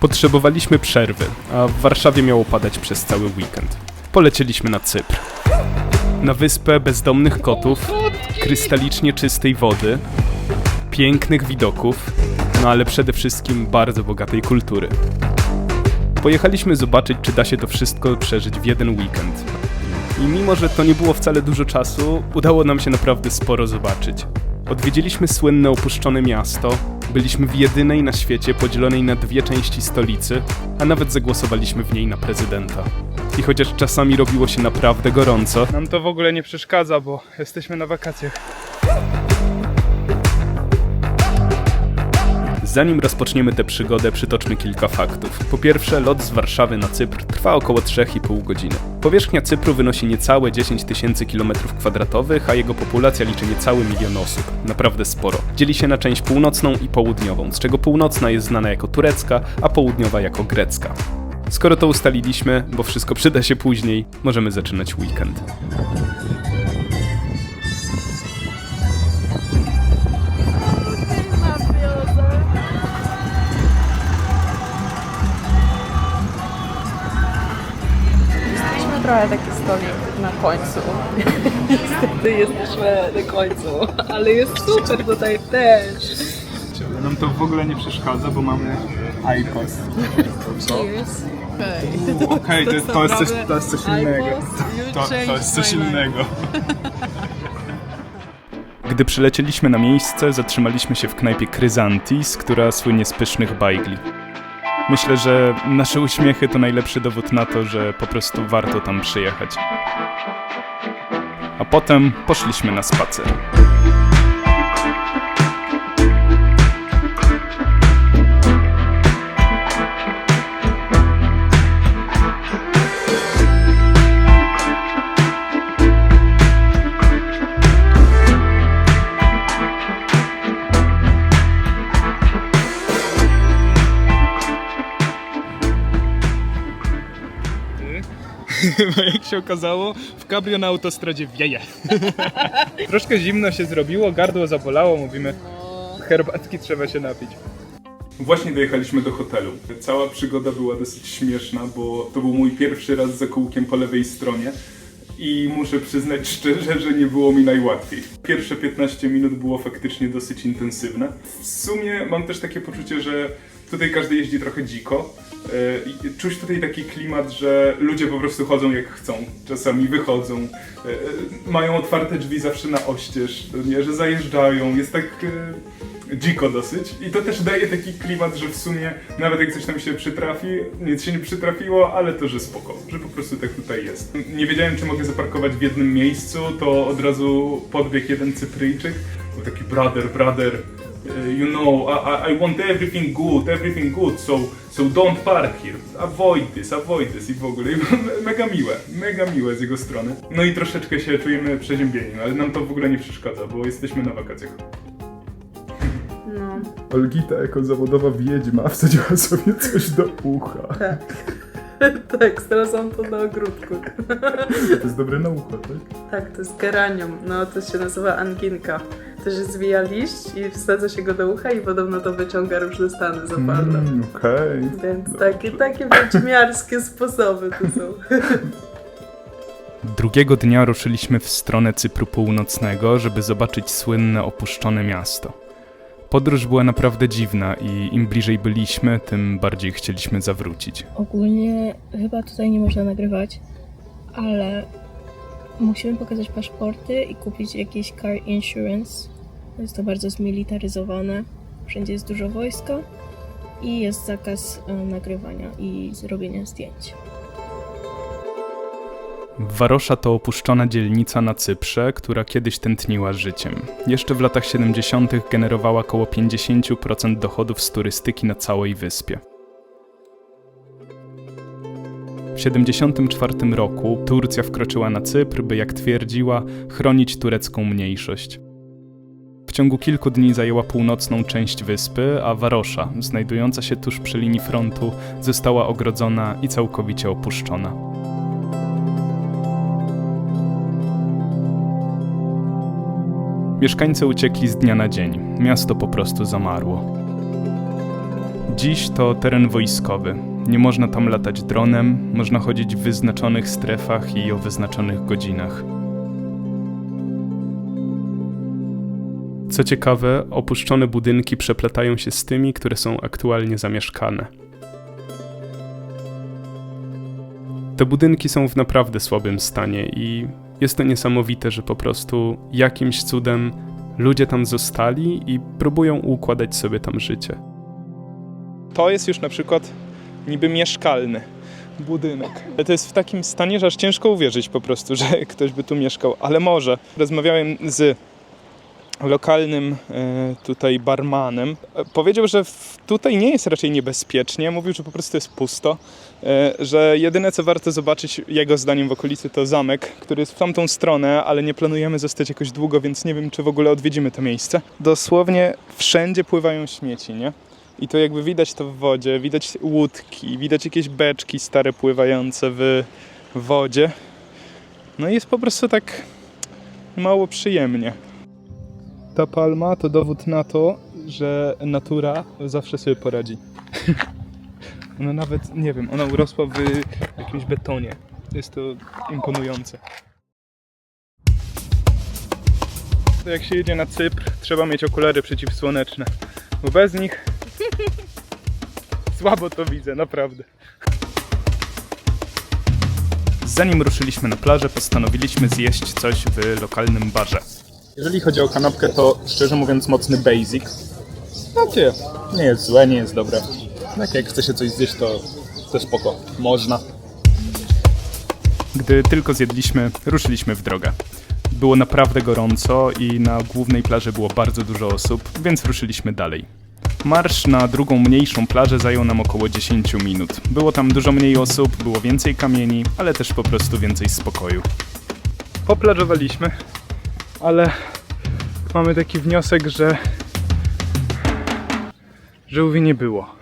Potrzebowaliśmy przerwy, a w Warszawie miało padać przez cały weekend. Polecieliśmy na Cypr. Na wyspę bezdomnych kotów, krystalicznie czystej wody, pięknych widoków, no ale przede wszystkim bardzo bogatej kultury. Pojechaliśmy zobaczyć, czy da się to wszystko przeżyć w jeden weekend. I mimo, że to nie było wcale dużo czasu, udało nam się naprawdę sporo zobaczyć. Odwiedziliśmy słynne opuszczone miasto, byliśmy w jedynej na świecie podzielonej na dwie części stolicy, a nawet zagłosowaliśmy w niej na prezydenta. I chociaż czasami robiło się naprawdę gorąco, Nam to w ogóle nie przeszkadza, bo jesteśmy na wakacjach. Zanim rozpoczniemy tę przygodę, przytoczmy kilka faktów. Po pierwsze, lot z Warszawy na Cypr trwa około 3,5 godziny. Powierzchnia Cypru wynosi niecałe 10 tysięcy km2, a jego populacja liczy niecały milion osób. Naprawdę sporo. Dzieli się na część północną i południową, z czego północna jest znana jako turecka, a południowa jako grecka. Skoro to ustaliliśmy, bo wszystko przyda się później, możemy zaczynać weekend. Trochę taki stolik na końcu. Niestety jesteśmy na końcu, ale jest super tutaj też. Nam to w ogóle nie przeszkadza, bo mamy iPod. Cheers. Okej, to, jest- to, jest coś, to jest coś innego. To, you to jest coś innego. Gdy przylecieliśmy na miejsce, zatrzymaliśmy się w knajpie Kryzantis, która słynie z pysznych bajgli. Myślę, że nasze uśmiechy to najlepszy dowód na to, że po prostu warto tam przyjechać. A potem poszliśmy na spacer. Bo jak się okazało, w cabrio na autostradzie wieje. Troszkę zimno się zrobiło, gardło zabolało, mówimy, herbatki trzeba się napić. Właśnie dojechaliśmy do hotelu. Cała przygoda była dosyć śmieszna, bo to był mój pierwszy raz za kółkiem po lewej stronie. I muszę przyznać szczerze, że nie było mi najłatwiej. Pierwsze 15 minut było faktycznie dosyć intensywne. W sumie mam też takie poczucie, że tutaj każdy jeździ trochę dziko. E, Czuć tutaj taki klimat, że ludzie po prostu chodzą jak chcą. Czasami wychodzą, e, e, mają otwarte drzwi zawsze na oścież, nie, że zajeżdżają. Jest tak dziko dosyć. I to też daje taki klimat, że w sumie nawet jak coś tam się przytrafi, nic się nie przytrafiło, ale to, że spoko, że po prostu tak tutaj jest. Nie wiedziałem, czy mogę zaparkować w jednym miejscu, to od razu podbiegł jeden Cypryjczyk, był taki brother, brother, you know, I, I- want everything good, everything good, so, so don't park here, avoid this, avoid this i w ogóle. I mega miłe, mega miłe z jego strony. No i troszeczkę się czujemy przeziębieni, ale nam to w ogóle nie przeszkadza, bo jesteśmy na wakacjach. No, Olgita jako zawodowa wiedźma wsadziła sobie coś do ucha. tak, znalazłam to na ogródku. To jest dobre na ucho, tak? Tak, to jest geranium. No, to się nazywa anginka. Się zwija liść i wsadza się go do ucha i podobno to wyciąga różne stany zapalne. Mm, Okej. Więc takie, takie wiedźmiarskie sposoby to są. Drugiego dnia ruszyliśmy w stronę Cypru Północnego, żeby zobaczyć słynne opuszczone miasto. Podróż była naprawdę dziwna i im bliżej byliśmy, tym bardziej chcieliśmy zawrócić. Ogólnie chyba tutaj nie można nagrywać, ale musimy pokazać paszporty i kupić jakiś car insurance. Jest to bardzo zmilitaryzowane. Wszędzie jest dużo wojska i jest zakaz e, nagrywania i zrobienia zdjęć. Warosza to opuszczona dzielnica na Cyprze, która kiedyś tętniła życiem. Jeszcze w latach 70. generowała około 50% dochodów z turystyki na całej wyspie. W 1974 roku Turcja wkroczyła na Cypr, by jak twierdziła, chronić turecką mniejszość. Ciągu kilku dni zajęła północną część wyspy, a Warosza, znajdująca się tuż przy linii frontu, została ogrodzona i całkowicie opuszczona. Mieszkańcy uciekli z dnia na dzień. Miasto po prostu zamarło. Dziś to teren wojskowy. Nie można tam latać dronem, można chodzić w wyznaczonych strefach i o wyznaczonych godzinach. Co ciekawe, opuszczone budynki przeplatają się z tymi, które są aktualnie zamieszkane. Te budynki są w naprawdę słabym stanie i jest to niesamowite, że po prostu jakimś cudem ludzie tam zostali i próbują układać sobie tam życie. To jest już na przykład niby mieszkalny budynek. To jest w takim stanie, że aż ciężko uwierzyć po prostu, że ktoś by tu mieszkał, ale może. Rozmawiałem z lokalnym e, tutaj barmanem. E, Powiedział, że tutaj nie jest raczej niebezpiecznie. Mówił, że po prostu jest pusto. E, że jedyne co warto zobaczyć jego zdaniem w okolicy to zamek, który jest w tamtą stronę, ale nie planujemy zostać jakoś długo, więc nie wiem czy w ogóle odwiedzimy to miejsce. Dosłownie wszędzie pływają śmieci, nie? I to jakby widać to w wodzie, widać łódki, widać jakieś beczki stare pływające w wodzie. No i jest po prostu tak mało przyjemnie. Ta palma to dowód na to, że natura zawsze sobie poradzi. Ona nawet, nie wiem, ona urosła w jakimś betonie. Jest to imponujące. Jak się jedzie na Cypr, trzeba mieć okulary przeciwsłoneczne, bo bez nich słabo to widzę, naprawdę. Zanim ruszyliśmy na plażę, postanowiliśmy zjeść coś w lokalnym barze. Jeżeli chodzi o kanapkę, to szczerze mówiąc mocny basic. Znacie, nie jest złe, nie jest dobre. Tak jak chce się coś zjeść, to, to spoko. Można. Gdy tylko zjedliśmy, ruszyliśmy w drogę. Było naprawdę gorąco i na głównej plaży było bardzo dużo osób, więc ruszyliśmy dalej. Marsz na drugą mniejszą plażę zajął nam około 10 minut. Było tam dużo mniej osób, było więcej kamieni, ale też po prostu więcej spokoju. Poplażowaliśmy, ale mamy taki wniosek, że żółwi nie było.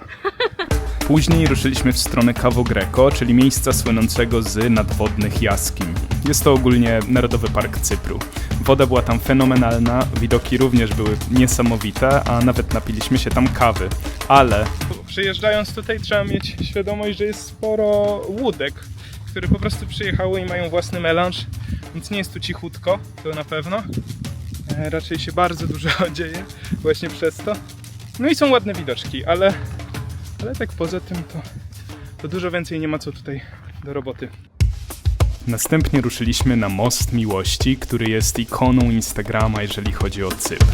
Później ruszyliśmy w stronę Cavo Greco, czyli miejsca słynącego z nadwodnych jaskiń. Jest to ogólnie Narodowy Park Cypru. Woda była tam fenomenalna, widoki również były niesamowite, a nawet napiliśmy się tam kawy. Ale Przyjeżdżając tutaj trzeba mieć świadomość, że jest sporo łódek, które po prostu przyjechały i mają własny melanż, więc nie jest tu cichutko, to na pewno. E, Raczej się bardzo dużo dzieje właśnie przez to. No i są ładne widoczki, ale, ale tak poza tym to, to dużo więcej nie ma co tutaj do roboty. następnie ruszyliśmy na Most Miłości, który jest ikoną Instagrama, jeżeli chodzi o Cypr.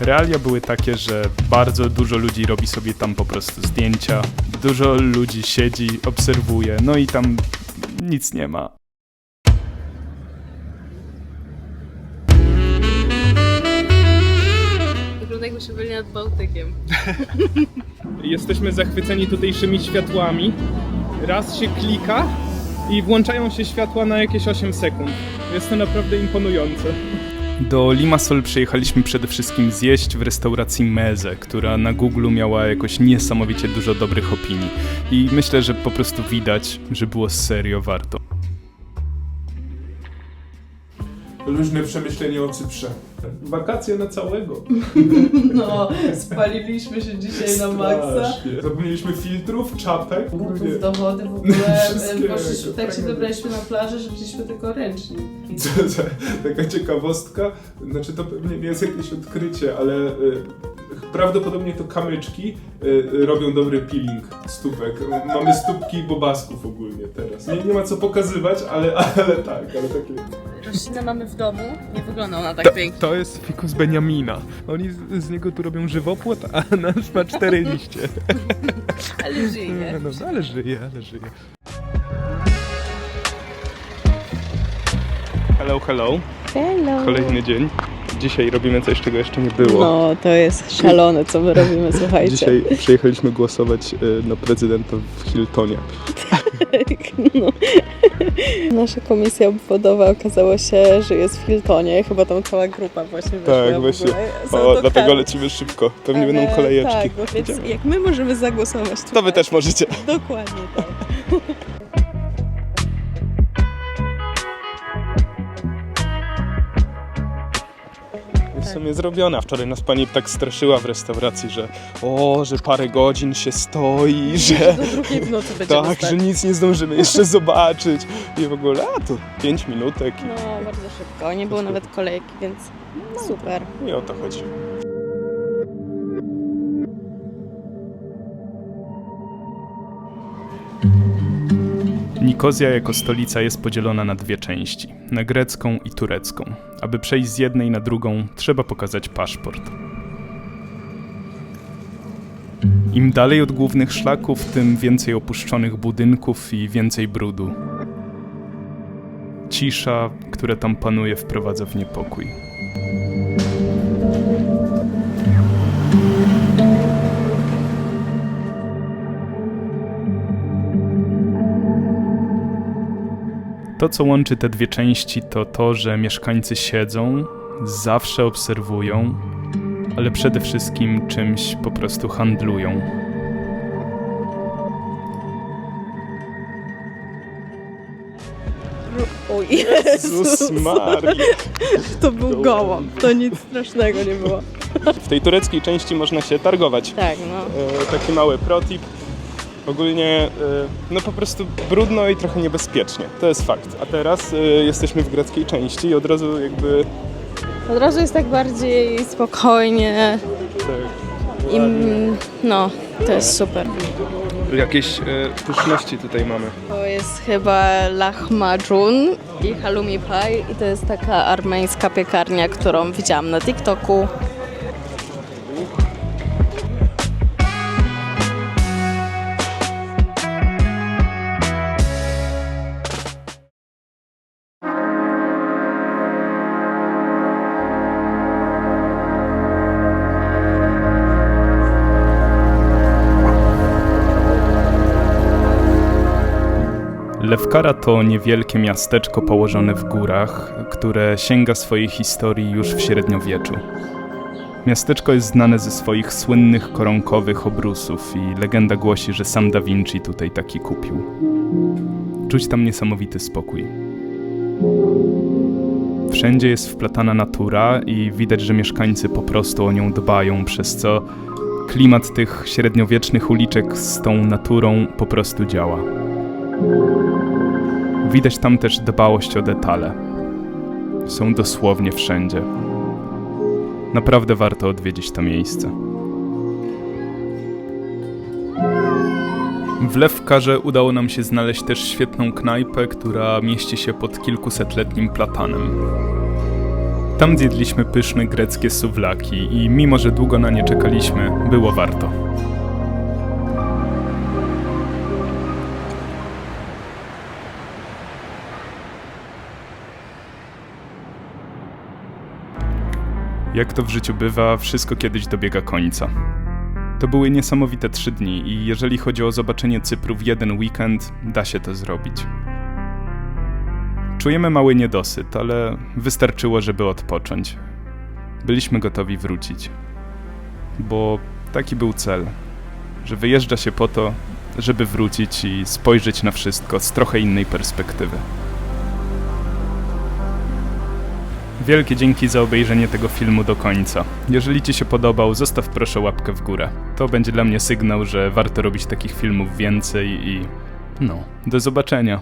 Realia były takie, że bardzo dużo ludzi robi sobie tam po prostu zdjęcia, dużo ludzi siedzi, obserwuje, no i tam nic nie ma. Wygląda jakby się byli nad Bałtykiem. Jesteśmy zachwyceni tutejszymi światłami. Raz się klika i włączają się światła na jakieś 8 sekund. Jest to naprawdę imponujące. Do Limassol przyjechaliśmy przede wszystkim zjeść w restauracji Meze, która na Google miała jakoś niesamowicie dużo dobrych opinii. I myślę, że po prostu widać, że było serio warto. Luźne przemyślenie o Cyprze. Wakacje na całego. No, spaliliśmy się dzisiaj na maksa. Strasznie. Zapomnieliśmy filtrów, czapek. Butów do wody w ogóle. Wszystkiego, Poszliśmy, tak się dobraliśmy na plażę, że wzięliśmy tylko ręcznik. Taka ciekawostka, znaczy to pewnie nie jest jakieś odkrycie, ale y, prawdopodobnie to kamyczki y, y, robią dobry peeling stópek. Mamy stópki bobasków ogólnie teraz. Nie, nie ma co pokazywać, ale, ale tak, ale takie... Roślinę mamy w domu, nie wygląda ona tak pięknie. To jest fikus Beniamina. Oni z, z niego tu robią żywopłot, a nasz ma cztery liście. Ale żyje. No, ale żyje, ale żyje. Hello, hello. Hello. Kolejny dzień. Dzisiaj robimy coś, czego jeszcze nie było. No, to jest szalone, co my robimy, słuchajcie. Dzisiaj przyjechaliśmy głosować e, na prezydenta w Hiltonie. No. Nasza komisja obwodowa okazało się, że jest w Hiltonie. Chyba tam cała grupa właśnie wyszła Tak, właśnie. O, to dlatego lecimy szybko. Pewnie Ale będą kolejeczki. Tak, bo więc jak my możemy zagłosować To tutaj, wy też możecie. Dokładnie tak. Sumie zrobione. A wczoraj nas pani tak straszyła w restauracji, że o, że parę godzin się stoi, że Do drugiej w nocy będziemy tak, stać. że nic nie zdążymy jeszcze zobaczyć. I w ogóle, a to 5 minutek i, No, bardzo szybko. Nie było nawet kolejki, więc super. i o to chodzi. Nikozja jako stolica jest podzielona na dwie części, na grecką i turecką. Aby przejść z jednej na drugą, trzeba pokazać paszport. Im dalej od głównych szlaków, tym więcej opuszczonych budynków i więcej brudu. Cisza, która tam panuje, wprowadza w niepokój. To, co łączy te dwie części, to to, że mieszkańcy siedzą, zawsze obserwują, ale przede wszystkim czymś po prostu handlują. O Jezus Maria. to był gołąb. To nic strasznego nie było. W tej tureckiej części można się targować. Tak, no. E, taki mały protip. Ogólnie, e, no po prostu brudno i trochę niebezpiecznie. To jest fakt. A teraz e, jesteśmy w greckiej części i od razu jakby... Od razu jest tak bardziej spokojnie Tak, i mm, no, to jest super. jakieś e, pyszności tutaj mamy. To jest chyba lahmacun i halloumi pie i to jest taka armeńska piekarnia, którą widziałam na TikToku. Lewkara to niewielkie miasteczko położone w górach, które sięga swojej historii już w średniowieczu. Miasteczko jest znane ze swoich słynnych koronkowych obrusów i legenda głosi, że sam Da Vinci tutaj taki kupił. Czuć tam niesamowity spokój. Wszędzie jest wplatana natura i widać, że mieszkańcy po prostu o nią dbają, przez co klimat tych średniowiecznych uliczek z tą naturą po prostu działa. Widać tam też dbałość o detale. Są dosłownie wszędzie. Naprawdę warto odwiedzić to miejsce. W Lewkarze udało nam się znaleźć też świetną knajpę, która mieści się pod kilkusetletnim platanem. Tam zjedliśmy pyszne greckie suwlaki i mimo, że długo na nie czekaliśmy, było warto. Jak to w życiu bywa, wszystko kiedyś dobiega końca. To były niesamowite trzy dni i jeżeli chodzi o zobaczenie Cypru w jeden weekend, da się to zrobić. Czujemy mały niedosyt, ale wystarczyło, żeby odpocząć. Byliśmy gotowi wrócić. Bo taki był cel, że wyjeżdża się po to, żeby wrócić i spojrzeć na wszystko z trochę innej perspektywy. Wielkie dzięki za obejrzenie tego filmu do końca. Jeżeli Ci się podobał, zostaw proszę łapkę w górę. To będzie dla mnie sygnał, że warto robić takich filmów więcej i. No, do zobaczenia.